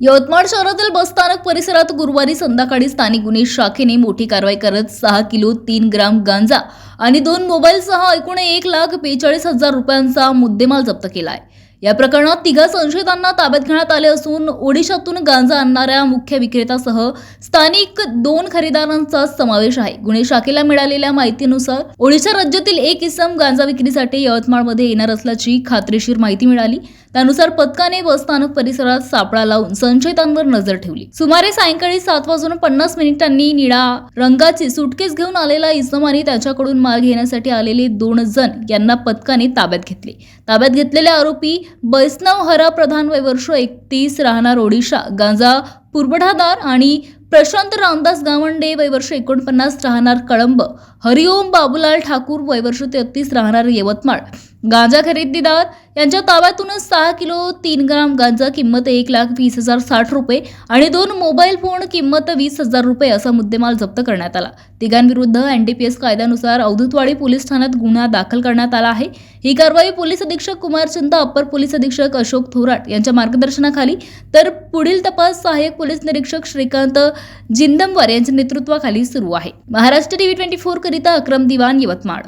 यवतमाळ शहरातील बसस्थानक परिसरात गुरुवारी संध्याकाळी स्थानिक गुन्हे शाखेने मोठी कारवाई करत सहा किलो तीन ग्राम गांजा आणि दोन मोबाईलसह एकूण एक लाख बेचाळीस हजार रुपयांचा मुद्देमाल जप्त केला आहे या प्रकरणात तिघा संशयितांना ताब्यात घेण्यात आले असून ओडिशातून गांजा आणणाऱ्या मुख्य विक्रेतासह स्थानिक दोन खरेदारांचा समावेश आहे. गुन्हे शाखेला मिळालेल्या माहितीनुसार ओडिशा राज्यातील एक इसम गांजा विक्रीसाठी यवतमाळमध्ये येणार असल्याची खात्रीशीर माहिती मिळाली. त्यानुसार पथकाने बसस्थानक परिसरात सापळा लावून संशयितांवर नजर ठेवली. सुमारे सायंकाळी सात वाजून पन्नास मिनिटांनी निळा रंगाची सुटकेस घेऊन आलेला इसम आणि त्याच्याकडून माल घेण्यासाठी आलेले दोन जण यांना पथकाने ताब्यात घेतले. ताब्यात घेतलेले आरोपी बैष्णव हरा प्रधान वयवर्ष एकतीस राहणार ओडिशा गांजा पुरवठादार आणि प्रशांत रामदास गावंडे वयवर्ष एकोणपन्नास राहणार कळंब हरिओम बाबूलाल ठाकूर वयवर्ष तेहतीस राहणार यवतमाळ. गांजा खरेदीदार यांच्या ताब्यातूनच सहा किलो तीन ग्राम गांजा किंमत एक लाख वीस हजार साठ रुपये आणि दोन मोबाईल फोन किंमत वीस हजार रुपये असा मुद्देमाल जप्त करण्यात आला. तिघांविरुद्ध एनडीपीएस कायद्यानुसार अवधूतवाडी पोलीस ठाण्यात गुन्हा दाखल करण्यात आला आहे. ही कारवाई पोलीस अधीक्षक कुमार चिंता अप्पर पोलीस अधीक्षक अशोक थोराट यांच्या मार्गदर्शनाखाली तर पुढील तपास सहाय्यक पोलीस निरीक्षक श्रीकांत जिंदमवार यांच्या नेतृत्वाखाली सुरू आहे. महाराष्ट्र टीव्ही ट्वेंटी फोर करिता अक्रम दिवाण यवतमाळ.